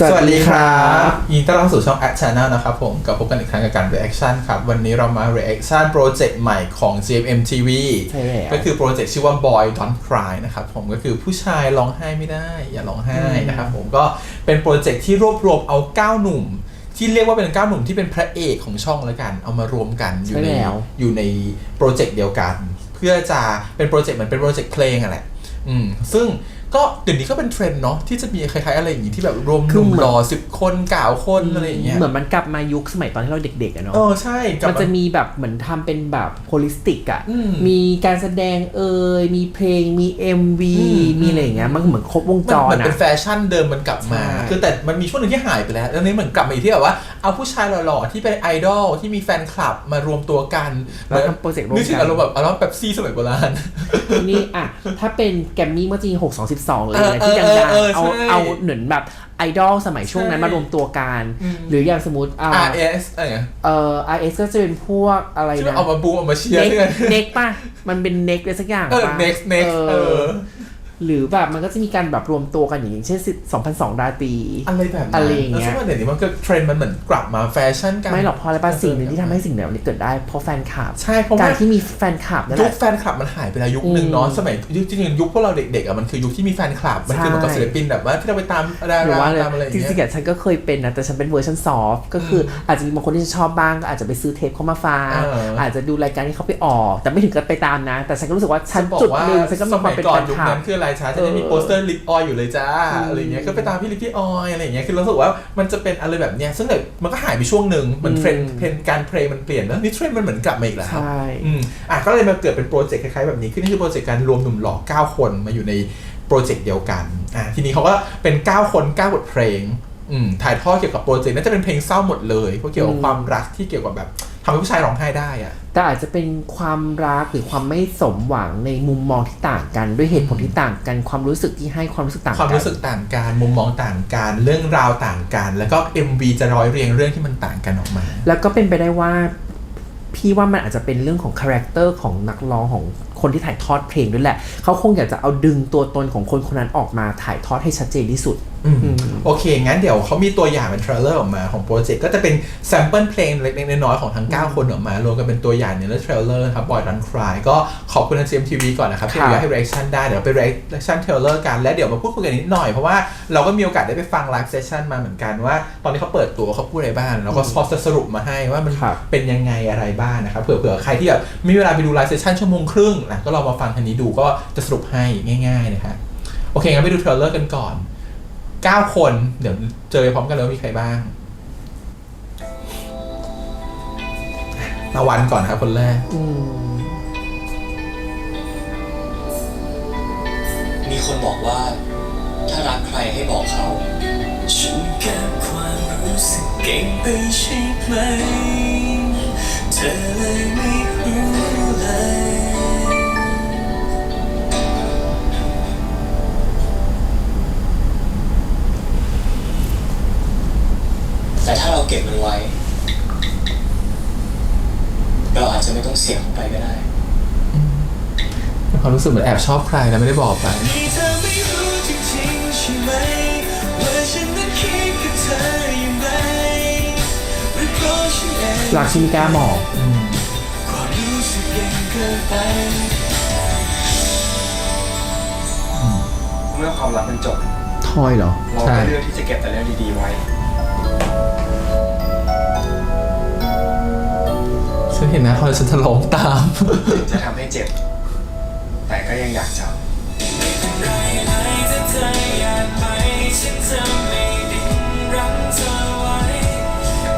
สวัสดีครับยินดีต้อนรับสู่ช่อง Act Channel นะครับผมกับพบกันอีกครั้งกับการ reaction ครับ วันนี้เรามา reaction โปรเจกต์ใหม่ของ GMM TV ใช่แล้วก็คือโปรเจกต์ชื่อว่า Boy Don't Cry นะครับผมก็คือผู้ชายร้องไห้ไม่ได้ อย่าร้องไห้นะครับผมก็เป็นโปรเจกต์ที่รวบรวมเอา 9 หนุ่ม ที่เรียกว่าเป็น9หนุ่มที่เป็นพระเอกของช่องแล้วกัน เอามารวมกันอยู่ในใช่แล้วอยู่ในโปรเจกต์เดียวกัน เพื่อจะเป็นโปรเจกต์เหมือนเป็นโปรเจกต์เพลงอะแหละอืมซึ่ง ก็เดี๋ยวนี้ก็เป็นเทรนด์เนาะที่จะมีคล้ายๆอะไรอย่างงี้ที่แบบรวมหคือนุ่มเหมือนหล่อสิบคนเก่าคนอะไรอย่างเงี้ยเหมือนมันกลับมายุคสมัยตอนที่เราเด็กๆอะเนาะเออใช่กลับมันจะมีแบบเหมือนทำเป็นแบบโ o ลิสติกอะอืมมีการแสดงเอ่ยมีเพลงมี MV อืมมีอะไรอย่างเงี้ยมันเหมือนครบวงมันจเหรมือนอะเป็นแฟชั่นเดิมมันกลับมาใช่คือแต่มันมีช่วงหนึ่งที่หายไปแล้วแล้วนี้เหมือนกลับมาอีกที่แบบว่าเอาผู้ชายหล่อๆที่เป็นไอดอลที่มีแฟนคลับมารวมตัวกันแล้วทำโปรเจกต์ร่วมนึกถึงกัอารมณ์แบบอารมณ์แบบซี่สมัยโบราณทีนี้อะถ้าเป็นแกรมมี่เมื่อจริง6 2 12เลยเออนะที่ดัเอองเออๆเอาใช่เอาเหมือนแบบไอดอลสมัยช่วงนั้นใช่มารวมตัวกันอืมหรืออย่างสมมติอ่า RS อะไรเงี้ยเอ่อ RS ก็จะเป็นพวกอะไรที่มันนะเอามาบูมเอามาเชียร์เน็กที่กันเน็กป่ะ มันเป็นเน็กเลยสักอย่างเออป่ะ next next เออ หรือแบบมันก็จะมีการแบบรวมตัวกันอย่างเช่น2002 ราตรีอะไรแบบนั้นอะไรอย่างเงี้ยแล้วซึ่งว่าเดี๋ยวนี้มันก็เทรนด์มันเหมือนกลับมาแฟชั่นกันไม่หรอกเพราะอะไรป่ะสิ่งหนึ่งที่ทำให้สิ่งเหล่านี้เกิดได้เพราะแฟนคลับใช่เพราะการว่าที่มีแฟนคลับนั่นแหยุคละแฟนคลับมันหายไปแล้วยุคหนึ่งอืมเนาะสมัยยุคจริงๆยุคพวกเราเด็กๆอะมันคือยุคที่มีแฟนคลับมันคือเหมือนกับใช่ศิลปินแบบว่าที่เราไปตามดาหรือราว่าเลยตามอะไรอย่างจเงี้ริงๆยอะฉันก็เคยเป็นนะแต่ฉันเป็นเวอร์ชันซอฟต์ก็คืออาจจะมีบางคนที่ฉันชอบบ้างก็อาจจะไปซื้อเทปเข้ามาฟังเออออาจจะดูรายการที่เขาไปออก แต่ไม่ถึงกับไปตามนะ แต่ฉันก็รู้สึกว่าฉันจะบอกจุดว่าหนึ่งฉันก็มีสความัมยเป็นก่อแฟนนยุคคลับนั้นคืออะไรช้าจะได้มีเออโปสเตอร์ลิปออยอยู่เลยจ้าอืมอะไรอย่างเงี้ยก็ไปตามพี่ลิปพี่ออยอะไรอย่างเงี้ยคือเรารู้สึกว่ามันจะเป็นอะไรแบบเนี้ยซึ่งแบบมันก็หายไปช่วงหนึ่งเหมือนเทรนด์เทรนด์การเพลงมันเปลี่ยนแล้วนี่เทรนด์มันเหมือนกลับมาอีกแล้วใช่อืมอะก็เลยมาเกิดเป็นโปรเจกต์คล้ายๆแบบนี้ขึ้นนี่คือโปรเจกต์การรวมหนุ่มหล่อ9คนมาอยู่ในโปรเจกต์เดียวกันอะทีนี้เขาก็เป็น 9 คน9บทเพลงอืม ถ่ายทอดเกี่ยวกับโปรเจกต์น่าจะเป็นเพลงเศร้าหมดเลยเพราะเกี่ยวกับความรักที่เกี่ยวกับแบบทำให้ผู้ชายร้องไห้ได้อะแต่อาจจะเป็นความรักหรือความไม่สมหวังในมุมมองที่ต่างกัน ด้วยเหตุผลที่ต่างกัน ความรู้สึกที่ให้ความรู้สึกต่างความกันรู้สึกต่างกัน มุมมองต่างกัน เรื่องราวต่างกัน แล้วก็ MV จะร้อยเรียงเรื่องที่มันต่างกันออกมา แล้วก็เป็นไปได้ว่า พี่ว่ามันอาจจะเป็นเรื่องของคาแรคเตอร์ของนักร้องของคนที่ถ่ายทอดเพลงด้วยแหละ เขาคงอยากจะเอาดึงตัวตนของคนคนนั้นออกมาถ่ายทอดให้ชัดเจนที่สุดอืมอืม โอเค งั้นเดี๋ยวเขามีตัวอย่างเป็นเทรลเลอร์ออกมาของโปรเจกต์ก็จะเป็นแซมเปิลเพลงเล็กๆน้อยๆของทั้ง 9 คนออกมารวมกันเป็นตัวอย่างในเรื่องเทรลเลอร์ครับบอยรันคลายก็ขอบคุณทาง GMTV ก่อนนะครับที่ครับอนุญาตให้ reaction ได้ เดี๋ยวไป reaction trailer กัน และเดี๋ยวมาพูดคุยกันนิดหน่อย เพราะว่าเราก็มีโอกาสได้ไปฟัง live session มาเหมือนกันว่า ตอนนี้เขาเปิดตัวเขาพูดอะไรบ้างแล้วก็พอจะสรุปมาให้ว่ามันครับเป็นยังไงอะไรบ้างนะครับเผื่อเผื่อใครที่แบบไม่มีเวลาไปดู live session ชั่วโมงครึ่งนะก็ลองมาฟังทันนี้ดูก็จะสรุปให้ง่ายๆนะครับโอเคงั้นไปดูเทรลเลอร์กันก่อน 9คน เดี๋ยวเจอพร้อมกันเลยว่ามีใครบ้างตะวันก่อนครับคนแรก มีคนบอกว่า ถ้ารักใครให้บอกเขา ฉันเก็บความรู้สึกเก่งไปใช่ไหม เธอเลยไม่รู้เลย แต่ถ้าเราเก็บมันไว้ เราอาจจะไม่ต้องเสียเขาไปก็ได้มีความรู้สึกเหมือนแอบชอบใครแล้วไม่ได้บอกไปนี่เธอไม่รู้จริงๆใช่ไหมว่าฉันนั้นคิดกับเธออย่างไรหรือเพราะฉันเองรักชิมิก้าหมอกความรู้สึกยังเกินไป เมื่อความรักมันจบ ทอยเหรอ เราใช่ ก็เลือกที่จะเก็บแต่เรื่องดีๆไว้ เห็นนะเขาฉันจะร้องตาม ถึงจะทำให้เจ็บ แต่ก็ยังอยากจไรไรถ้าเธออยากไปฉันจะไม่ดิ้นรั้งเธอไว้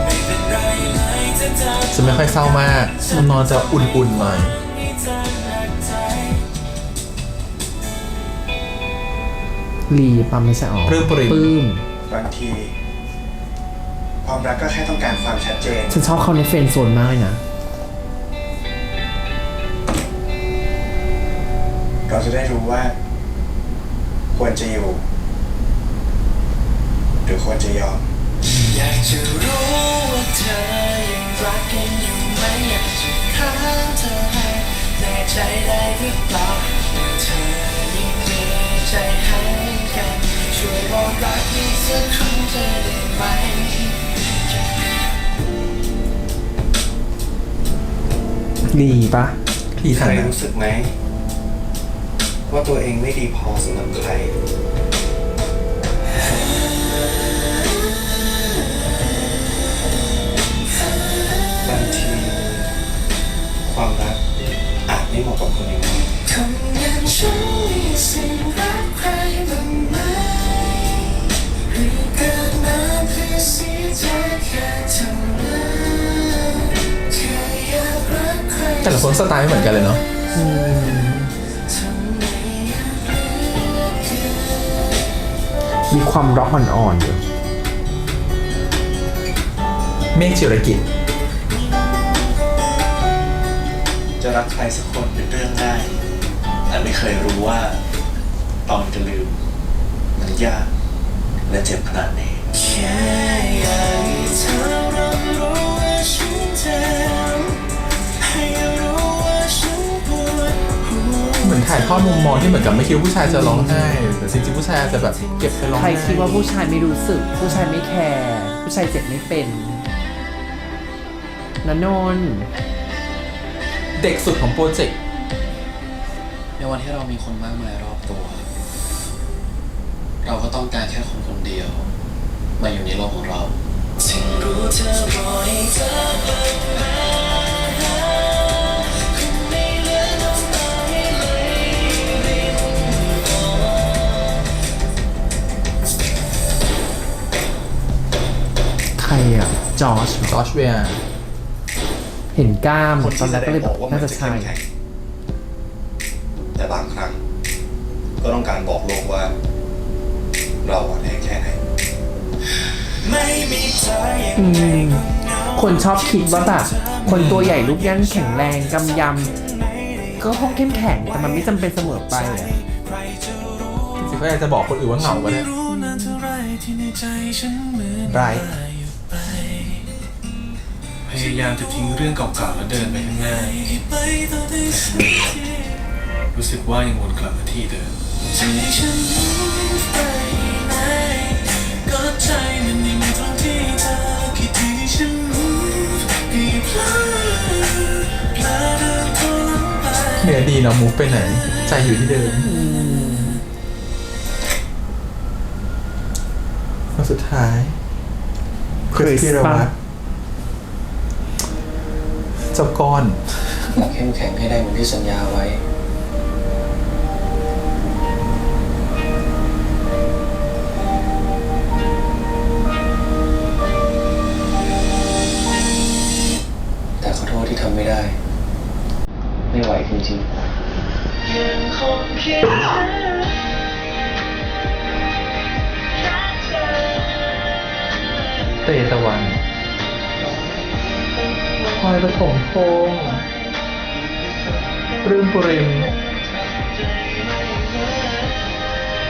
ไม่เป็นไรเลยถ้าเธอจะไม่ค่อยเศร้ามากมันนอนจะอุ่นๆหน่อยให้เธอหนักใจลีปั๊มไม่ใช่ออกปลื้มปริ่มปลื้มำบางที ความรักก็แค่ต้องการความชัดเจน ฉันชอบเขาในเฟรนด์โซนมากเลยนะ เราจะได้รู้ว่า ควรจะอยู่ หรือควรจะยอม อยากจะรู้ว่าเธอยังรักกันอยู่ไหมอยากจะค้างเธอให้แน่ใจได้หรือเปล่าว่าเธอยังมีใจให้กัน ช่วยบอกรักอีกสักครั้งเธอได้ไหมดีปะ ดีเคยรู้สึกไหม ว่าตัวเองไม่ดีพอสำหรับใคร บางที ความรักอาจไม่เหมาะกับคนอย่างเราคนอย่างฉันมีสิ่งรักใครบ้างไหมหรือเกิดมาเพื่อเสียใจแค่เท่านั้นแค่อยากรักใคร แต่ละคนสไตล์ไม่เหมือนกันเลยเนาะท ความร็อกอ่อนๆอยู่ เมฆจิรกิจ จะรักใครสักคนเป็นเรื่องง่าย แต่ไม่เคยรู้ว่า ตอนจะลืม มันยาก และเจ็บขนาดนี้แค่ ถ่ายทอดมุมมองที่เหมือนกับไม่คิดว่าผู้ชายจะร้องไห้แต่จริงๆผู้ชายอาจจะแบบเก็บไปร้องใครไห้คิดว่าผู้ชายไม่รู้สึก ผู้ชายไม่แคร์ผู้ชายเจ็บไม่เป็นนนนท์เด็กสุดของโปรเจกต์ในวันที่เรามีคนมากมายรอบตัว เราก็ต้องการแค่คนคนเดียว มาอยู่ในโลกของเรา ถึงรู้เธอบ่อยเธอเปิดมาค ใครอะจอชจอชเวียเห็นกล้ามคนตอนที่แรแสกดก็เลยงแบอกอกว่ามัน่านจะจะใช่เข้มแข็งแต่บางครั้ง ก็ต้องการบอกโลกว่า เราอ่อนแอแค่ไหนไม่มีเธอยังอืไงมก็เหงาคนชอบคิดว่าแบบคนตัวใหญ่รูปยันแข็งแรงกำยำก็ห้องเข้มแข็งแต่มันไม่จำเป็นเสมอไปอะใครจะรู้จริงๆก็อยากจะบอกคนอื่นว่าเหงาก็ได้ไม่รู้นานเท่าไรที่ในใจฉันเหมือนไรว่าหยุดไปพ ยายามจะทิ้งเรื่องเก่าๆแล้วเดินไปข้างหน้าไปต่รู้สึกว่ายังวนกลับมาที่เดิมใจฉันไปไหนก็ใจมันยังตรงที่เนก็อย่าพลาดพลาดเดินตัวลงไปเหนือดีเนาะมูฟไปไหน ใจอยู่ที่เดิมคนสุดท้าย คริสพีรวัตร เจ้าก้อน อยากเข้มแข็งให้ได้เหมือนที่สัญญาไว้ แต่ขอโทษที่ทำไม่ได้ ไม่ไหวจริงๆ ยังคงคิดถึงรักเธอ เตตะวันพ ลอยประถมพงษ์ปรื้มปุริม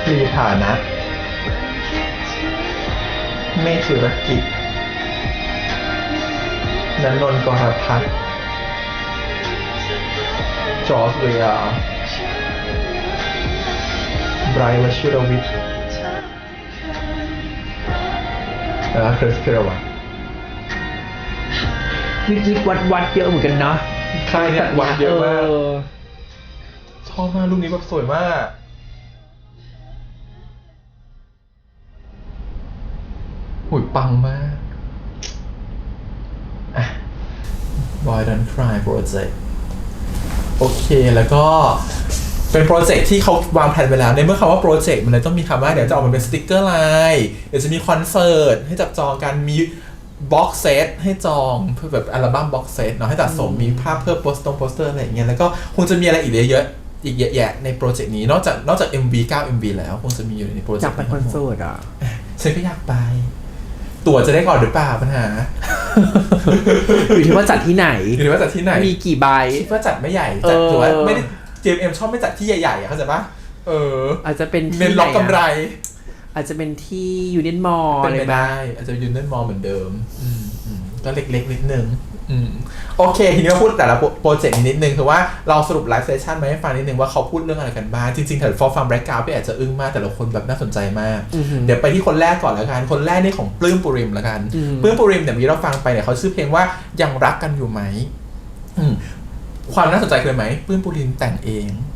ลีฐานะเมฆศิรกิจนันนนกรพัฒน์จอร์จเวียไบรท์วชิรวิทย์และคริสพิรวัตร วิกวิกวัดวัดเยอะเหมือนกันเนาะค่ายเนี่ยวัดเยอะมากอชอบมากรูปนี้แบบสวยมากหุยปังมากอะ Boy Don't Cry Project โอเคแล้วก็เป็นโปรเจกต์ที่เขาวางแผนไว้แล้ว ในเมื่อคำว่าโปรเจกต์มันเลยต้องมีคำว่าเดี๋ยวจะออกมาเป็นสติกเกอร์ไลน์เดี๋ยวจะมีคอนเสิร์ตให้จับจองกันมี บ็อกเซตให้จองเพื่อแบบอัลบั้มบ็อกเซตเนาะให้ตัดสมมีภาพเพิ่มโปสตงโปสเตอร์อะไรอย่างเงี้ยแล้วก็คงจะมีอะไรอีกเยอะๆอีกเยอะแยะในโปรเจกต์นี้นอกจากนอกจาก MV 9 MV แล้วคงจะมีอยู่ในโปรเจกต์อยากไปคอนเสิร์ตอะฉันก็อยากไป ตั๋วจะได้ก่อนหรือเปล่าปัญหาอยู่ที่ว่าจัดที่ไหนหรือว่าจัดที่ไหนมีกี่ใบคิดว่าจัดไม่ใหญ่จัดเออถือว่าไม่ได้ JMM ชอบไม่จัดที่ใหญ่ๆอะเข้าใจปะเออ อาจจะเป็นที่เน้นล็อกกำไรหน อะอาจจะเป็นที่ยูเนียนมอลเป็นอะไรไปแบบได้อาจจะยืนเล่นมอลเหมือนเดิมอืมอืมก็เล็กๆนิดนึงอืมโอเคทีนี้มาพูดแต่ละโปรเจกต์นิดนึงคือว่าเราสรุปไลฟ์เซสชันมาให้ฟังนิดนึงว่าเขาพูดเรื่องอะไรกันบ้างจริงๆถ้าฟอร์ฟังแบล็กกราวพี่อาจจะอึ้งมากแต่ละคนแบบน่าสนใจมาก อือหือ เดี๋ยวไปที่คนแรกก่อนแล้วกัน คนแรกนี่ของปลื้มปุริมแล้วกัน อืม ปลื้มปุริมเนี่ยเมื่อกี้เราฟังไปเนี่ยเขาชื่อเพลงว่ายังรักกันอยู่ไหมอืมความน่าสนใจคืออะไรไหมปื้มปุรินแต่งเองอืม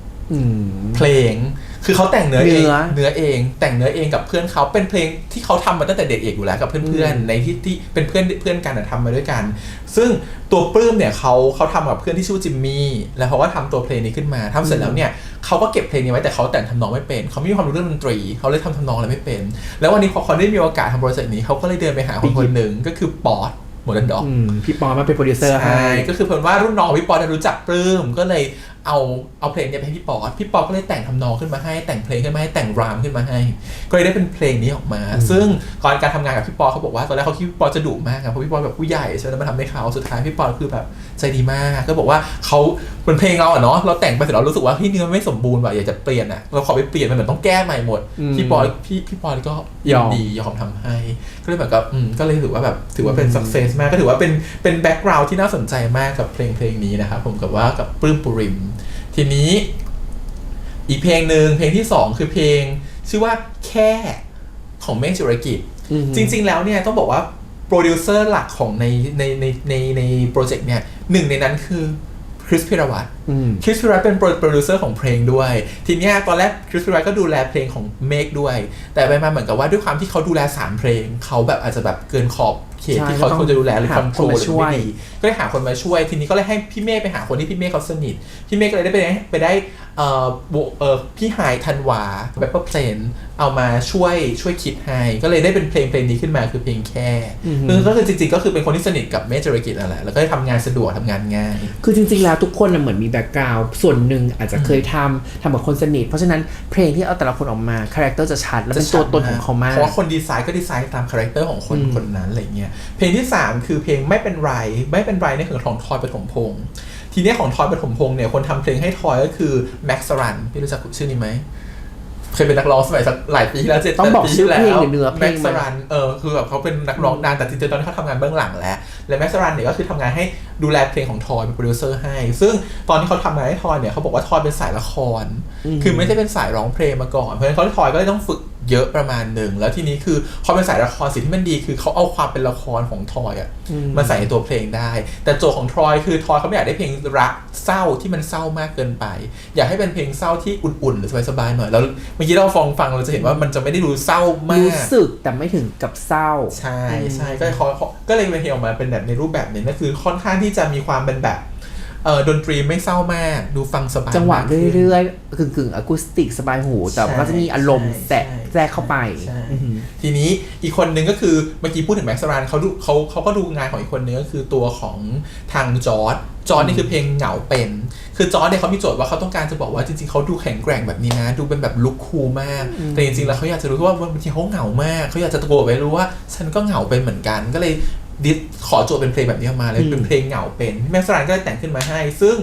เพลง คือเขาแต่งเนื้อเองเนื้อเนื้อเอง แต่งเนื้อเองกับเพื่อนเขาเป็นเพลงที่เขาทำมาตั้งแต่เด็กเอกอยู่แล้วกับเพื่อนอืมๆในที่ที่เป็นเพื่อนเพื่อนกันอะทำมาด้วยกัน ซึ่งตัวปลื้มเนี่ยเขาเขาทำกับเพื่อนที่ชื่อจิมมี่แล้วเขาก็ทำตัวเพลงนี้ขึ้นมาทำเสร็จแล้วเนี่ยเขาก็เก็บเพลงนี้ไว้แต่เขาแต่งทำนองไม่เป็นเขาไม่มีความรู้เรื่องดนตรีเขาเลยทำทำนองอะไรไม่เป็น แล้ววันนี้พอเขาได้มีโอกาสทำโปรเจกต์นี้เขาก็เลยเดินไปหาคนคนหนึ่งก็คือปอดโมเดิร์นด็อกอืมพี่ปอมาเป็นโปรดิวเซอร์ให้ใช่ก็คือเพิ่นว่ารุ่นน้องของพี่ปอเนี่ยรู้จักปลื้มก็เลย เอาเอาเพลงเนี้ยไปให้พี่ปอพี่ปอก็เลยแต่งทำนองขึ้นมาให้แต่งเพลงขึ้นมาให้แต่งรามขึ้นมาให้ ก็เลยได้เป็นเพลงนี้ออกมา ซึ่งก่อนการทำงานกับพี่ปอเขาบอกว่าตอนแรกเขาคิดว่าพี่ปอจะดุมากอะเพราะพี่ปอแบบผู้ใหญ่ใช่ไหมแล้วมาทำให้เขาสุดท้ายพี่ปอคือแบบ ใจดีมากก็บอกว่าเขาเป็นเพลงเราอะเนาะเราแต่งไปเสร็จเรารู้สึกว่าพี่เนื้อไม่สมบูรณ์ว่ะอยากจะเปลี่ยนอะเราขอไปเปลี่ยนมันเหมือนต้องแก้ใหม่หมดอืมพี่ปอพี่พี่ปอก็ยอมดียอมทำให้ ก็เลยแบบกับอืมก็เลยถือว่าแบบถือว่าเป็น success มากก็ถือว่าเป็นเป็นแบ็กกราวด์ที่น่าสนใจมากกับเพลงเพลงนี้นะครับผมกับว่ากับปลื้มปุริม ทีนี้อีกเพลงหนึ่งเพลงที่สองคือเพลง ชื่อว่าแค่ของเมฆจุรกิจอืมจริง ๆ แล้วเนี่ยต้องบอกว่าโปรดิวเซอร์หลักของในในในในในโปรเจกต์เนี่ย หนึ่งในนั้นคือคริสพิรวัตรอืมคริสพิรัตเป็นโปรโปรดิวเซอร์ของเพลงด้วย ทีเนี้ยตอนแรกคริสพิรัตก็ดูแลเพลงของเมกด้วย แต่ไปมาเหมือนกับว่าด้วยความที่เขาดูแลสามเพลง เขาแบบอาจจะแบบเกินขอบ เขตใช่ที่เขาก็ต้องควรจะดูแลหรือหาคอนโทรลคนมาช่วยก็เลยหาคนมาช่วย ทีนี้ก็เลยให้พี่เมฆไปหาคนที่พี่เมฆเขาสนิท พี่เมฆก็เลยได้ไปได้ไปได้เอ่อโบเอ่อพี่ไฮายธันวาแบบเจนเอามาช่วยช่วยคิดให้ ก็เลยได้เป็นเพลงเพลงนี้ขึ้นมาคือเพลงแค่อือฮึคือก็คือจริงๆ ก็คือเป็นคนที่สนิทกับเมฆจรกิจนั่นแหละแล้วก็ได้ทำงานสะดวกทำงานง่าย คือจริงๆ แล้วทุกคนน่ะเหมือนมีแบ็กกราวด์ส่วนหนึ่งอาจจะเคยทำทำกับคนสนิท เพราะฉะนั้นเพลงที่เอาแต่ละคนออกมาคาแรคเตอร์จะชัดและเป็นตัวตนของเขามากเพราะว่าคนดีไซน์ก็ดีไซน์ตามคาแรคเตอร์ของคนอืมคนนั้นอะไรเงี้ยเพลงที่ 3 คือเพลงไม่เป็นไร ไม่เป็นไรในี่ยคือของทอยปฐมพงศ์ทีนี้ของทอยปฐมพงศ์เนี่ยคนทำเพลงให้ทอยก็คือแม็กซ์รันพี่รู้จักชื่อนี้ไหม เคยเป็นนักร้องสมัยสักหลายปีที่แล้วเจ็ดต้องบอกแปดปีชื่อเพลงที่หรือเนื้อเพลงแม็กซ์รันเออคือแบบเขาเป็นนักร้องดังแต่จริงๆตอนนี้เขาทำงานเบื้องหลังแล้ว และแม็กซ์รันเนี่ยก็คือทำงานให้ดูแลเพลงของทอยเป็นโปรดิวเซอร์ให้ ซึ่งตอนที่เขาทำงานให้ทอยเนี่ยเขาบอกว่าทอยเป็นสายละครอืมคือไม่ได้เป็นสายร้องเพลงมาก่อน เพราะฉะนั้นเขาทอยก็เลยต้องฝึกเยอะประมาณหนึ่ง แล้วทีนี้คือพอเป็นสายละครสิ่งที่มันดีคือเขาเอาความเป็นละครของทอยอะอืมมาใส่ในตัวเพลงได้ แต่โจทย์ของทอยคือทอยเขาไม่อยากได้เพลงรักเศร้าที่มันเศร้ามากเกินไป อยากให้เป็นเพลงเศร้าที่อุ่นๆหรือสบายๆหน่อยแล้วเมื่อกี้เราฟังฟังเราจะเห็นว่ามันจะไม่ได้ดูเศร้ามาก รู้สึกแต่ไม่ถึงกับเศร้า ใช่ใช่ก็เลยเขาเขาก็เลยเป็นเพลงออกมาเป็นแบบในรูปแบบนี้ก็คือค่อนข้างที่จะมีความเป็นแบบเออดนตรีไม่เศร้ามากดูฟังสบายจังหวะมากขึ้นเรื่อยๆกึ่งกึ่งๆอะคูสติกสบายหู แต่ก็จะมีอารมณ์แทรกใช่แทรกเข้าไปใช่อือหือทีนี้อีกคนนึงก็คือเมื่อกี้พูดถึงแม็กซ์รานเขาดูเขาเขาก็ดูงานของอีกคนนึงก็คือตัวของทางจอร์ดจอร์ดนี่คือเพลงเหงาเป็น คือจอร์ดเนี่ยเขามีโจทย์ว่าเขาต้องการจะบอกว่าจริงๆเขาดูแข็งแกร่งแบบนี้นะ ดูเป็นแบบลุคคูลมาก แต่จริงๆแล้วเขาอยากจะรู้ว่าบางทีเขาเหงามากเขาอยากจะตะโกนไปรู้ว่า ฉันก็เหงาเป็นเหมือนกันก็เลยดิสขอโจทย์เป็นเพลงแบบนี้ออกมาเลยอืมเป็นเพลงเหงาเป็นพี่แม็กซ์รานก็เลยแต่งขึ้นมาให้ ซึ่ง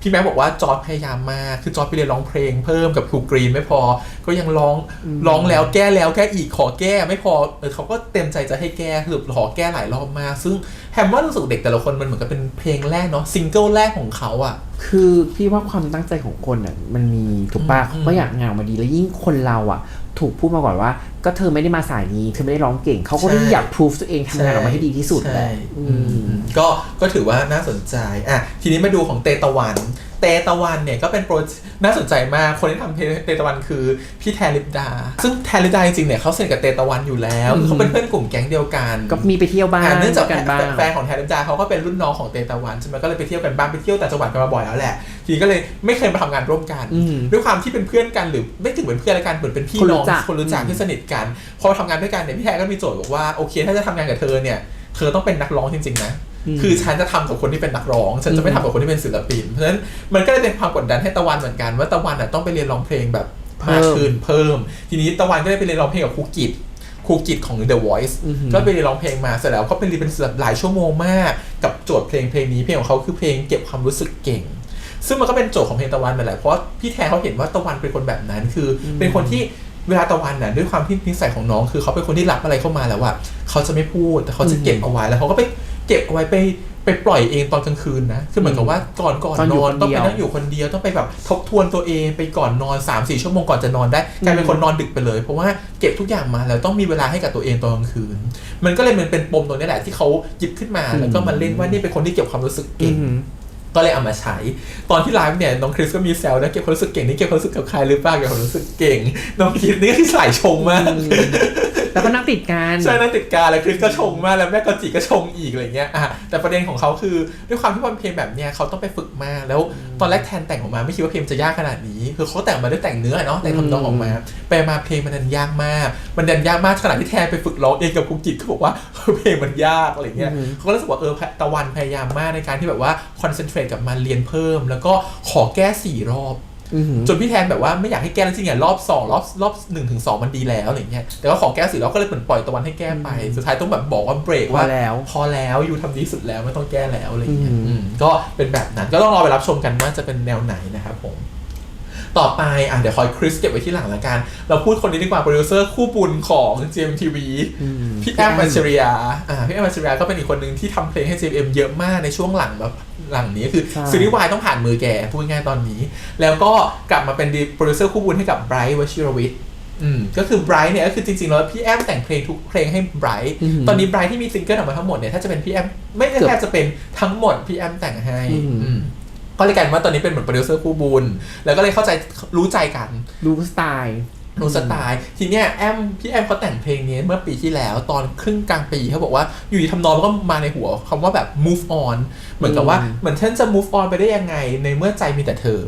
พี่แม็กบอกว่าจอร์ดพยายามมาก คือจอร์ดไปเรียนร้องเพลงเพิ่มกับครูกรีนไม่พอ ก็ยังร้องร้องแล้วแก้แล้วแก้อีกขอแก้ไม่พอเออเขาก็เต็มใจจะให้แก้คือขอแก้หลายรอบมาก ซึ่งแฮ มว่ารู้สึกเด็กแต่ละคนมันเหมือนกับเป็นเพลงแรกเนาะซิงเกิลแรกของเขาอะคือพี่ว่าความตั้งใจของคนอะมันมีถูกปะอืมเขาก็อยากงานมาดีแล้วยิ่งคนเราอะ ถูกพูดมาก่อนว่าก็เธอไม่ได้มาสายนี้ เธอไม่ได้ร้องเก่ง เขาก็ได้อยากพิสูจตัวเองทำงานออกมาให้ดีที่สุดแหละใช่อือืมมก็ก็ถือว่าน่าสนใจอะทีนี้มาดูของเตตะวัน เตตะวันเนี่ยก็เป็นโปรน่าสนใจมากคนที่ทำเพลงเตตะวันคือพี่แทนลิปดา ซึ่งแทนลิปดาจริงๆเนี่ยเขาสนิทกับเตตะวันอยู่แล้วคือเขาเป็นเพื่อนกลุ่มแก๊งเดียวกัน ก็มีไปเที่ยวบ้างอ่าเนื่องจากกันบ้างแฟนของแทนลิปดาเขาก็เป็นรุ่นน้องของเตตะวันใช่ไหมก็เลยไปเที่ยวกันบ้างไปเที่ยวแต่างจังหวัดกันมาบ่อยแล้วแหละ ทีนี้ก็เลยไม่เคยมาทำงานร่วมกันอืมด้วยความที่เป็นเพื่อนกันหรือไม่ถึงเป็นเพื่อนอะไรกันเหมือนเป็นพี่คนรู้น้องจักคนรู้จักอืมที่สนิทกัน พอทำงานด้วยกันเนี่ยพี่แทนก็มีโจทย์บอกว่าโอเค ถ้าจะทำงานกับเธอเนี่ยเธอต้องเป็นนักร้องจริงๆนะคือฉันจะทำกับคนที่เป็นนักร้อง ฉันจะไม่ทำกับคนที่เป็นศิลปิน เพราะฉะนั้นมันก็เลยเป็นความกดดันให้ตะวันเหมือนกันว่าตะวันน่ะต้องไปเรียนร้องเพลงแบบมากขึ้นเพิ่ม ทีนี้ตะวันก็ได้ไปเรียนร้องเพลงกับครูกิจครูกิจของ The Voice อือหือก็ไปเรียนร้องเพลงมาเสร็จแล้วก็ไปเรียนเป็นแบบหลายชั่วโมงมาก กับโจทย์เพลงเพลงนี้เพลงของเขาคือเพลงเก็บความรู้สึกเก่ง ซึ่งมันก็เป็นโจทย์ของเพลงตะวันนั่นแหละเพราะว่าพี่แทนเขาเห็นว่าตะวันเป็นคนแบบนั้นคืออเป็นคนที่ เวลาตะวันน่ะด้วยความที่นิสัยของน้องคือเขาเป็นคนที่รับอะไรเข้ามาแล้วอะเขาจะไม่พูดแต่เขาจะเก็บเอาไว้แล้วเขาก็ไปเก็บเอาไว้ไปไปปล่อยเองตอนกลางคืนนะคือเหมือนกับว่าก่อนก่อนตอนนอยู่อนคนต้องเดีไปยวนั่งอยู่คนเดียวต้องไปแบบทบทวนตัวเองไปก่อนนอน3ามสี่ชั่วโมงก่อนจะนอนได้กลายเป็นคนนอนดึกไปเลย เพราะว่าเก็บทุกอย่างมาแล้วต้องมีเวลาให้กับตัวเองตอนกลางคืน มันก็เลยมันเป็นปมตรงนี้แหละที่เขาหยิบขึ้นมาแล้วก็มาเล่นว่านี่เป็นคนที่เก็บความรู้สึกอืเก่งม ก็เลยเอามาใช้ ตอนที่ไลฟ์เนี่ยน้องคริสก็มีแซวนะเก็บความรู้สึกเก่งนี่เก็บความรู้สึกกับใครหรือเปล่าเก็บความรู้สึกเก่ง น้องคริสนี่ก็คือสายชงมากแล้วก็นั่งติดกันใช่นั่งติดการแล้วคริสก็ชงมากแล้วแม่กอจิก็ชงอีกอะไรเงี้ยอะแต่ประเด็นของเขาคือด้วยความที่มันเพลงแบบเนี้ยเขาต้องไปฝึกมากแล้วตอนแรกแทนแต่งออกมาไม่คิดว่าเพลงจะยากขนาดนี้ คือเขาแต่งมาด้วยแต่งเนื้อเนาะแต่งทำนองออกมาไปมาเพลงมันดันยากมาก มันดันยากมากขนาดที่แทนไปฝึกร้องเองกับกุ๊กจิตเขาบอกว่าเพลงมันยากอะไรเงี้ยเขาก็รู้สึกว่าเออตะวันพยายามมากในการที่แบบว่าคอนเซนเทรตกับมันเรียนเพิ่ม แล้วก็ขอแก้สี่รอบอือหือจนพี่แทนแบบว่าไม่อยากให้แก้แล้วจริงๆอะรอบสองรอบรอบหนึ่งถึงสองมันดีแล้วอะไรเงี้ยแต่ว่าขอแก้สี่รอบก็เลยเหมือนปล่อยตะวันให้แก้ไป สุดท้ายต้องแบบบอกว่าเบรกพอว่าแล้วพอแล้วอยู่ทำดีสุดแล้วไม่ต้องแก้แล้วอะไรเงี้ยอืมอืมก็เป็นแบบนั้นก็ต้องรอไปรับชมกันว่าจะเป็นแนวไหนนะครับผมต่อไปอะเดี๋ยวคอยคริสเก็บไว้ที่หลังละกัน เราพูดคนนี้ดีกว่าโปรดิวเซอร์คู่บุญของ GMTV พี่แอมมัชริยาอ่าพี่แอมมัชริยาก็เป็นอีกคนหนึ่งที่ทำเพลงให้ GMM เยอะมากในช่วงหลังแบบ หลังนี้คือใช่ซีรีส์วายต้องผ่านมือแกพูดง่ายๆตอนนี้ แล้วก็กลับมาเป็นดีโปรดิวเซอร์คู่บุญให้กับไบรท์วชิรวิทย์อืมก็คือไบรท์เนี่ยก็คือจริงๆแล้วพี่แอมแต่งเพลงทุกเพลงให้ไบรท์อือหือตอนนี้ไบรท์ที่มีซิงเกิลออกมาทั้งหมดเนี่ยถ้าจะเป็นพี่แอมไม่ใช่เกือบแค่จะเป็นทั้งหมดพี่แอมแต่งให้อืมอืมก็เลยกลายเป็นว่าตอนนี้เป็นเหมือนโปรดิวเซอร์คู่บุญแล้วก็เลยเข้าใจรู้ใจกัน รู้สไตล์ รู้สไตล์ทีเนี้ยแอมพี่แอมเขาแต่งเพลงนี้เมื่อปีที่แล้วตอนครึ่งกลางปีเขาบอกว่าอยู่ดีทำนองมันก็มาในหัวคำว่าแบบ move on เหมือนกับว่าอืมเหมือนฉันจะ move on ไปได้ยังไง ในเมื่อใจมีแต่เธอ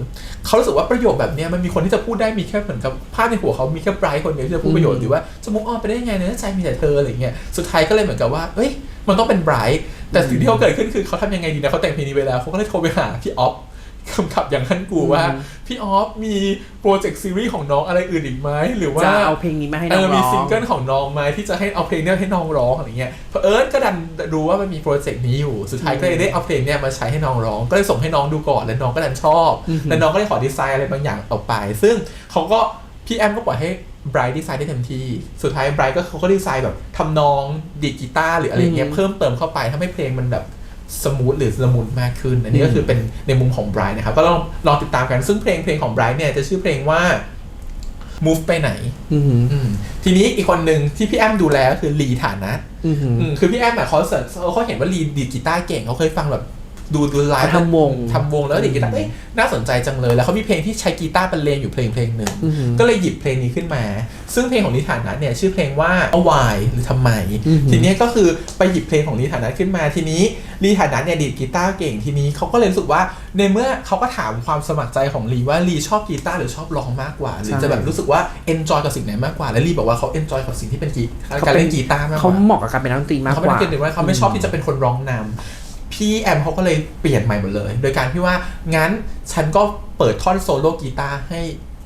เขารู้สึกว่าประโยคแบบเนี้ยมันมีคนที่จะพูดได้มีแค่เหมือนกับภาพในหัวเขามีแค่ไบรท์คนเดียวที่จะพูดประโยคหรือว่าจะ move on ไปได้ยังไงในเมื่อใจมีแต่เธออะไรเงี้ยสุดท้ายก็เลยเหมือนกับว่าเอ้ยมันต้องเป็นไบรท์แต่สิ่งที่เขาเกิดขึ้นคือเขาทำยังไงดีนะเขาแต่งเพลงนี้ไปแล้วเขาก็เลยโทรไปหาพี่ออฟ คำขับอย่างขั้นกูว่าอืมพี่ออฟมีโปรเจกต์ซีรีส์ของน้องอะไรอื่นอีกไหมหรือว่าจะเอาเพลงนี้มาให้เอน้องอร้มีองซิงเกิลของน้องไหมที่จะให้เอาเพลงเนี้ยให้น้องร้องอะไรเงี้ยเพอเอิญก็ดันดูว่ามันมีโปรเจกต์นี้อยู่สุดท้ายก็เลยได้เอาเพลงเนี้ยมาใช้ให้น้องร้อง ก็เลยส่งให้น้องดูก่อนแล้วน้องก็ดันชอบแล้วน้องก็เลยขอดีไซน์อะไรบางอย่างออกไป ซึ่งเขาก็พี่แอมก็ปล่อยให้ไบรท์ดีไซน์ได้เต็มที่ สุดท้ายไบรท์ก็เขาก็ดีไซน์แบบทำนองดีดกีตาร์หรืออะไรเงี้ยอืมเพิ่มเติมเข้าไปทำให้เพลงมันแบบ สมูทหรือละมุนมากขึ้น อันนี้ก็คือเป็นในมุมของไบรท์นะครับ ก็ลองลองติดตามกันซึ่งเพลงเพลงของไบรท์เนี่ยจะชื่อเพลงว่า move ไปไหนอือหืออืมทีนี้อีกคนหนึ่งที่พี่แอมดูแลก็คือลีฐานะอือหืออืมคือพี่แอมอะเขาเสิร์ชเขาเห็นว่าลีดีดกีตาร์เก่งเขาเคยฟังแบบ ดูดูไลฟ์เขาทำวงทำวงแล้วดีดกีตาร์เอ้ยน่าสนใจจังเลย แล้วเขามีเพลงที่ใช้กีตาร์บรรเลงอยู่เพลงเพลงหนึ่งอือหือก็เลยหยิบเพลงนี้ขึ้นมา ซึ่งเพลงของลีฐานะเนี่ยชื่อเพลงว่าเอาวายหรือทำไมอือหือทีเนี้ยก็คือไปหยิบเพลงของลีฐานะขึ้นมาทีนี้ลีฐานะเนี่ยดีดกีตาร์เก่งทีนี้เขาก็เลยรู้สึกว่าในเมื่อเขาก็ถามความสมัครใจของลีว่าลีชอบกีตาร์หรือชอบร้องมากกว่าหรือจะแบบรู้สึกว่า enjoy กับสิ่งไหนมากกว่าแล้วลีบอกว่าเขา enjoy กับสิ่งที่เป็นกีการเล่นกีตาร์มากกเขาว่าเหมาะกับการเป็นนักดนตรีมากเขากไม่ว่าได้เก่งเลยว่าเขาไม่ชอบที่จะเป็นคนร้องนำ พี่แอมเขาก็เลยเปลี่ยนใหม่หมดเลย โดยการที่ว่างั้นฉันก็เปิดท่อนโซโล่กีตาร์ให้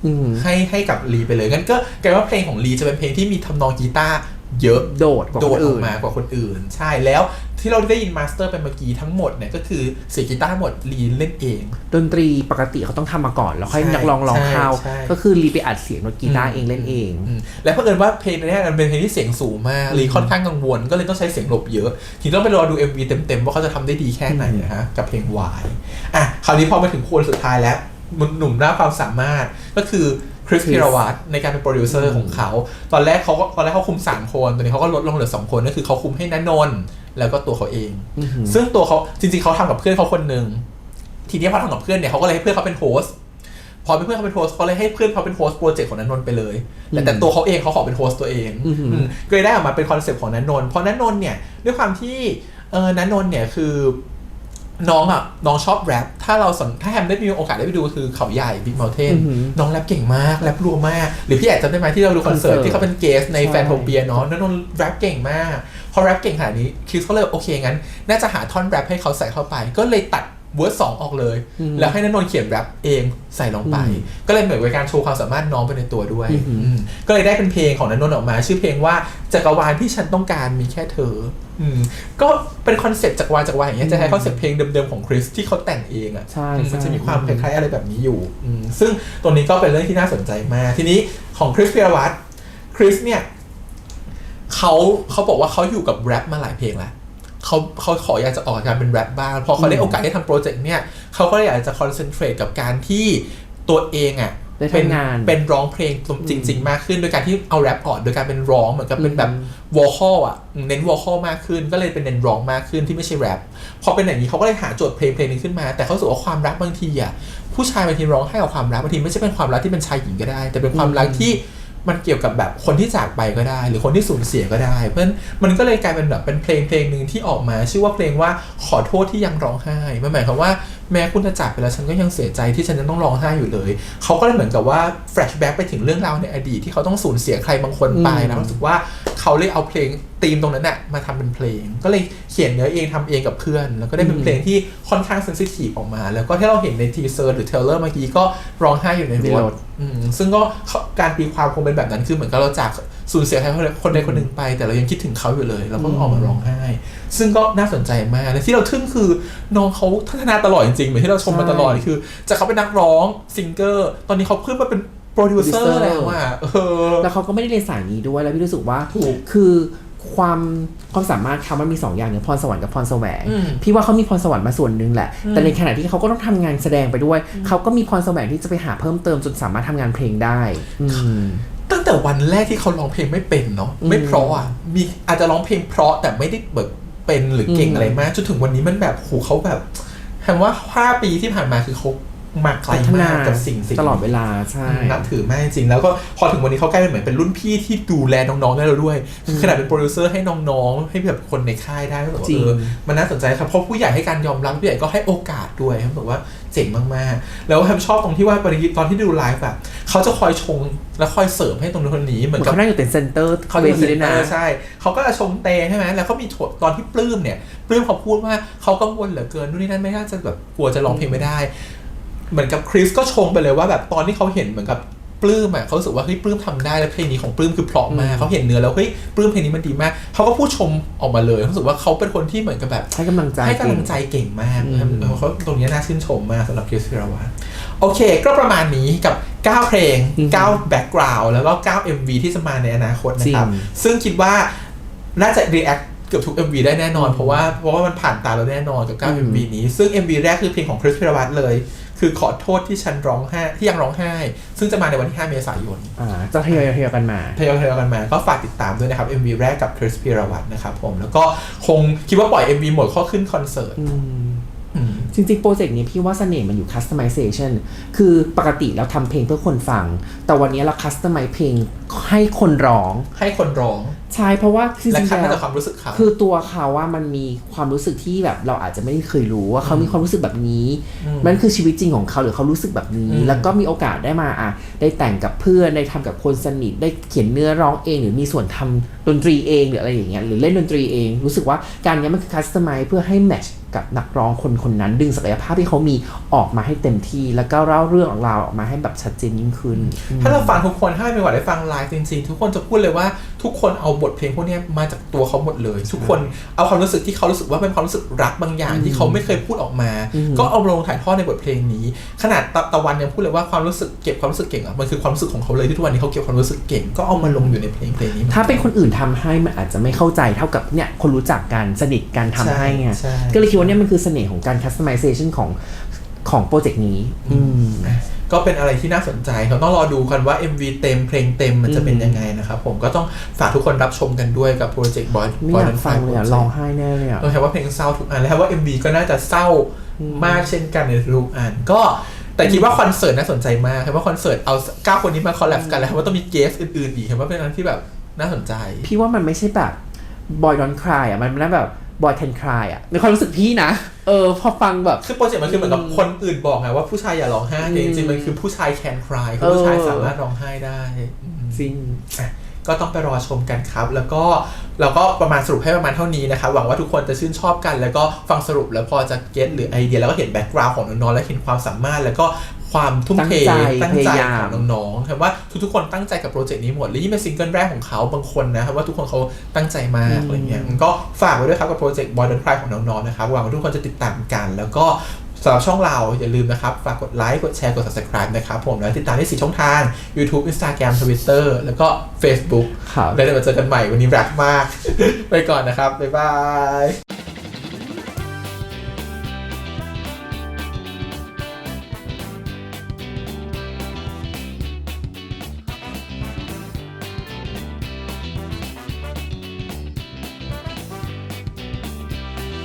อืมให้ให้กับลีไปเลยงั้นก็กลายว่าเพลงของลีจะเป็นเพลงที่มีทำนองกีตาร์ เยอะโดดกว่าโดคดนอออื่กนมากว่าคนอื่น ใช่แล้วที่เราได้ยินมาสเตอร์ไปเมื่อกี้ทั้งหมดเนี่ยก็คือเสียงกีตาร์ทั้งหมดลีเล่นเอง ดนตรีปกติเขาต้องทำมาก่อน แล้วค่อยใช่นักร้องร้องใช่เข้าใช่ก็คือรีไปอัดเสียงดนกีตาร์เองเล่นเองอืมและเพื่อนว่าเพลงเนี้ยมันเป็นเพลงที่เสียงสูงมากลีค่อนข้างกังวล ก็เลยต้องใช้เสียงหลบเยอะ ทีนี้ต้องไปรอดู MV เต็มๆว่าเขาจะทำได้ดีแค่ไหนนะฮะกับเพลงวายอะคราวนี้พอมาถึงคนสุดท้ายแล้วหนุ่มหน้าความสามารถก็คือ คริส Chris พิรวัตรในการเป็นโปรดิวเซอร์ของเขา ตอนแรกเขาก็ตอนแรกเขาคุมสามคนตอนนี้เขาก็ลดลงเหลือสองคนก็คือเขาคุมให้นนนท์แล้วก็ตัวเขาเองอือหือซึ่งตัวเขาจริงๆเขาทำกับเพื่อนเขาคนหนึ่งทีนี้พอทำกับเพื่อนเนี่ยเขาก็เลยให้เพื่อนเขาเป็นโฮสต์พอเป็นเพื่อนเขาเป็นโฮสต์เขาเลยให้เพื่อนเขาเป็นโฮสต์โปรเจกต์ของนันนนท์ไปเลย แต่แต่ตัวเขาเองเขาขอเป็นโฮสต์ตัวเองอือหืออืมก็เลยได้ออกมาเป็นคอนเซปต์ของนันนนท์เพราะนันนนท์เนี่ยด้วยความที่เออนันนนท์เนี่ยคือ น้องอะน้องชอบแรปถ้าเราสนถ้าแฮมได้มีโอกาสได้ไปดูคือเขาใหญ่บิ๊กเมลเทนอือหือน้องแรปเก่งมากแรปรัวมาก หรือพี่แอดจำได้ไหมที่เราดูคอนเสิร์ตคอนเสิร์ตที่เขาเป็นเกสในใช่แฟนโทเปียเนาะนันนนท์แรปเก่งมาก พอแรปเก่งขนาดนี้คิสเขาเลยโอเคงั้น น่าจะหาท่อนแรปให้เขาใส่เข้าไป ก็เลยตัด เวิร์สสองออกเลยอืมแล้วให้นันนนท์เขียนแรปเองใส่ลงไปอืมก็เลยเหมือนเป็นการโชว์ความสามารถน้องไปในตัวด้วยอือหืออืมก็เลยได้เป็นเพลงของนันนนท์ออกมา ชื่อเพลงว่าจักรวาลที่ฉันต้องการมีแค่เธออืมก็เป็นคอนเซ็ปต์จักรวาลจักรวาลอย่างเงี้ยจะใช้คอนเซ็ปต์เพลงเดิมๆของคริสที่เขาแต่งเองอะใช่อืมมันใช่จะมีความคล้ายๆอะไรแบบนี้อยู่อืมซึ่งตัวนี้ก็เป็นเรื่องที่น่าสนใจมากทีนี้ของคริสเพียวัตคริสเนี่ยเขาเขาบอกว่าเขาอยู่กับแรปมาหลายเพลงแล้ว เขาเขาขออยากจะออกการเป็นแรปบ้างพอเขาได้โอกาสได้ทำโปรเจกต์เนี่ยเขาก็เลยอยากจะคอนเซนเทรตกับการที่ตัวเองอะได้ได้เป็นทำงานเป็นร้องเพลงจริง ๆ มากขึ้น โดยการที่เอาแรปก่อนโดยการเป็นร้องเหมือนกับเป็นแบบวอลคอลอะเน้นวอลคอลมากขึ้น ก็เลยเป็นเน้นร้องมากขึ้นที่ไม่ใช่แรปพอเป็นอย่างนี้เขาก็เลยหาโจทย์เพลงเพลงนึงขึ้นมา แต่เขารู้สึกว่าความรักบางทีอะผู้ชายบางทีร้องให้กับความรักบางทีไม่ใช่เป็นความรักที่เป็นชายหญิงก็ได้ แต่เป็นความรักที่ มันเกี่ยวกับแบบคนที่จากไปก็ได้ หรือคนที่สูญเสียก็ได้ เพราะฉะนั้นมันก็เลยกลายเป็นแบบเป็นเพลงเพลงหนึ่งที่ออกมา ชื่อว่าเพลงว่าขอโทษที่ยังร้องไห้มันหมายความว่าแม้คุณจะจากไปแล้วฉันก็ยังเสียใจที่ฉันยังต้องร้องไห้อยู่เลย เขาก็เลยเหมือนกับว่าแฟลชแบ็กไปถึงเรื่องราวในอดีตที่เขาต้องสูญเสียใครบางคนไปอืมแล้วรู้สึกว่าเขาเลยเอาเพลง ธีมตรงนั้นน่ะมาทำเป็นเพลง ก็เลยเขียนเนื้อเองทำเองกับเพื่อน แล้วก็ได้เป็นเพลงที่ค่อนข้างเซนซิทีฟออกมา แล้วก็ที่เราเห็นในทีเซอร์หรือเทรลเลอร์เมื่อกี้ก็ร้องไห้อยู่ในในรรถถอืมซึ่งก็การตีความคงเป็นแบบนั้นคือเหมือนกับเราจากสูญเสียใครคนใดคนหนึ่งไป แต่เรายังคิดถึงเขาอยู่เลยเราก็ออกมาร้องไห้ ซึ่งก็น่าสนใจมากและที่เราทึ่งคือน้องเขาพัฒนาตลอดจริงๆเหมือนที่เราชมมาตลอดคือจากเขาเป็นนักร้องซิงเกอร์ตอนนี้เขาขึ้นมาเป็นโปรดิวเซอ Producer ร์แล้วอะเออแล้วเขาก็ไม่ได้เรียนสายนี้ด้วยแล้วพี่รู้สึกว่าถูกคือ ความความสามารถเขามันมีสองอย่างเนี่ยพรสวรรค์กับพรแสวงอืมพี่ว่าเขามีพรสวรรค์มาส่วนหนึ่งแหละ แต่ในขณะที่เขาก็ต้องทำงานแสดงไปด้วย เขาก็มีพรแสวงที่จะไปหาเพิ่มเติมจนสามารถทำงานเพลงได้อืมตั้งแต่วันแรกที่เขาร้องเพลงไม่เป็นเนาะไม่เพราะอะมีอาจจะร้องเพลงเพราะแต่ไม่ได้แบบเป็นหรือเก่งอืมอะไรมากจนถึงวันนี้มันแบบโหเขาแบบแปลว่าห้าปีที่ผ่านมาคือเขา มาไกลพัฒนามากกับสิ่งสิ่งตลอดเวลาใช่นับถือมากจริงๆแล้วก็พอถึงวันนี้เขากลายเป็นเหมือนเป็นรุ่นพี่ที่ดูแลน้องๆได้แล้วด้วยขนาดเป็นโปรดิวเซอร์ให้น้องๆ ให้แบบคนในค่ายได้ก็แบบว่าจริงเออมันน่าสนใจครับเพราะผู้ใหญ่ให้การยอมรับผู้ใหญ่ก็ให้โอกาสด้วยครับบอกว่าเจ๋งมากๆ แล้วแฮมชอบตรงที่ว่าปริตอนที่ดูไลฟ์อะเขาจะคอยชงและคอยเสริมให้ตรงนู้นคนนี้เหเหมืมืออนนกับเขานั่งอยู่เต็นเซนเตอร์เขาเวเป็นทีเซด้วยนเตนะอร์ใช่เขาก็จะชงเตใช่ไหมแล้วเขามีถดตอนที่ปลื้มเนี่ยปลื้มเขาพูดว่าเขากังวลเหลือเกินนู่นนี่นั่นไม่น่าจะแบบกลัวจะร้องเพลงไม่ได้ เหมือนกับคริสก็ชงไปเลยว่าแบบตอนที่เขาเห็นเหมือนกับปลื้มอะเขารู้สึกว่าเฮ้ยปลื้มทำได้แล้วเพลงนี้ของปลื้มคือเพราะมากอืมเขาเห็นเนื้อแล้วเฮ้ยปลื้มเพลงนี้มันดีมากเขาก็พูดชมออกมาเลยเขารู้สึกว่าเขาเป็นคนที่เหมือนกับแบบให้กำลังใจให้กำลังใจเก่งมากอืมนะครับเขาตรงนี้น่าชื่นชมมากสำหรับคริสพิรวัตรโอเค ก็ประมาณนี้กับ9เพลง9แบ็กกราวด์แล้วก็9 MV ที่จะมาในอนาคตนะครับจริงซึ่งคิดว่าน่าจะ react เกือบทุก MV ได้แน่นอนเพราะว่าเพราะว่ามันผ่านตาเราแน่นอนกับ9 MV นี้ ซึ่ง MV แรกคือเพลงของคริสพิรวัตรเลย คือขอโทษที่ฉันร้องไห้ที่ยังร้องไห้ ซึ่งจะมาในวันที่ 5 เมษายนอ่าจะทยอยทยอยกันมาทยอยทยอยกันมา ก็ฝากติดตามด้วยนะครับ MV แรกกับคริสพิรวัตรนะครับผมแล้วก็คงคิดว่าปล่อย MV หมดข้อขึ้นคอนเสิร์ตอืมอืมจริงๆ โปรเจกต์นี้พี่ว่าเสน่ห์มันอยู่ customization คือปกติเราทำเพลงเพื่อคนฟัง แต่วันนี้เรา customize เพลงให้คนร้อง ให้คนร้อง ใช่เพราะว่าจริและงคัดๆมาแล้จากวความรู้สึกเขาคือตัวเขาว่ามันมีความรู้สึกที่แบบเราอาจจะไม่ได้เคยรู้ว่าเขามีความรู้สึกแบบนี้อืมมันคือชีวิตจริงของเขาหรือเขารู้สึกแบบนี้อืมแล้วก็มีโอกาสได้มาอะได้แต่งกับเพื่อนได้ทำกับคนสนิทได้เขียนเนื้อร้องเอง หรือมีส่วนทำดนตรีเองหรืออะไรอย่างเงี้ยหรือเล่นดนตรีเอง รู้สึกว่าการเนี้ยมันคือคัสตอมไมเพื่อให้แมทช์ กับนักร้องคนคนนั้น ดึงศักยภาพที่เขามีออกมาให้เต็มที่ แล้วก็เล่าเรื่องของเราวออกมาให้แบบชัดเจนยิ่งขึ้น ถ้าเราฟังทุกคนถ้าไม่มีโอกาสได้ฟังไลฟ์จริงๆ ทุกคนจะพูดเลยว่าทุกคนเอาบทเพลงพวกเนี้ยมาจากตัวเขาหมดเลย ทุกคนเอาความรู้สึกที่เขารู้สึกว่าเป็นความรู้สึกรักบางอย่างที่เขาไม่เคยพูดออกมาอืมก็เอามาลงถ่ายทอดในบทเพลงนี้ ขนาดตะตะวันยังพูดเลยว่าความรู้สึกเก็บความรู้สึกเก่งอะมันคือความรู้สึกของเขาเลยที่ทุกวันนี้เขาเก็บความรู้สึกเก่งก็เอามาลงอยู่ในเพลงเพลงนี้ ถ้าเป็นคนอื่นทำให้มันอาจจะไม่เข้าใจเท่ากับเนี่ยคนรู้จักกันสนิทกันทำให้ไงใช่ก็เลยคิดว่าเนี่ยมันคือเสน่ห์ของการ customization ของของโปรเจกต์นี้ อืม ก็เป็นอะไรที่น่าสนใจเราต้องรอดูกันว่า MV เต็มเพลงเต็มมันจะเป็นอืมยังไงนะครับผมก็ต้องฝากทุกคนรับชมกันด้วยกับโปรเจกต์บอยไม่อยากฟังเลยอะร้องไห้แน่เลยอะเราเห็นว่าเพลงเศร้าทุกอันแล้วว่า MV ก็น่าจะเศร้ามากเช่นกันในทุกอันก็แต่คิดว่าคอนเสิร์ตน่าสนใจมากเห็นว่าคอนเสิร์ตเอาเก้าคนนี้มาคอลแลบกันแล้วเห็นว่าต้องมีเกสอื่นๆอีกเห็นว่าเป็นอันที่แบบน่าสนใจ พี่ว่ามันไม่ใช่แบบ boy don't cry อะมันไม่ได้แบบ boy can cry อะในความรู้สึกพี่นะ เออ พอฟังแบบ คือโปรเจกต์มันคือเหมือนกับคนอื่นบอกไงว่าผู้ชายอย่าร้องไห้แต่จริงๆมันคือผู้ชายแคนคลายคือผู้ชายสามารถร้องไห้ได้อืมจริงอะก็ต้องไปรอชมกันครับ แล้วก็เราก็ประมาณสรุปให้ประมาณเท่านี้นะครับหวังว่าทุกคนจะชื่นชอบกัน แล้วก็ฟังสรุปแล้วพอจะเก็ตหรือไอเดียแล้วก็เห็นแบ็กกราวน์ของน้องๆแล้วเห็นความสามารถ แล้วก็ ความทุ่มเทตั้งใจใจพยายามของน้องๆครับว่าทุกๆคนตั้งใจกับโปรเจกต์นี้หมดและยิ่งเป็นซิงเกิลแรกของเขาบางคนนะครับว่าทุกคนเขาตั้งใจมากอะไรเงี้ยก็ฝากไว้ด้วยครับกับโปรเจกต์ Boy Don't Cry ของน้องๆนะครับหวังว่าทุกคนจะติดตามกัน แล้วก็สำหรับช่องเราอย่าลืมนะครับ ฝากกดไลค์กดแชร์กด subscribe นะครับผมแล้วติดตามได้สี่ช่องทาง YouTube Instagram Twitter แล้วก็ Facebook ครับแล้วเดี๋ยวมาเจอกันใหม่วันนี้รักมาก ไปก่อนนะครับ บ๊ายบาย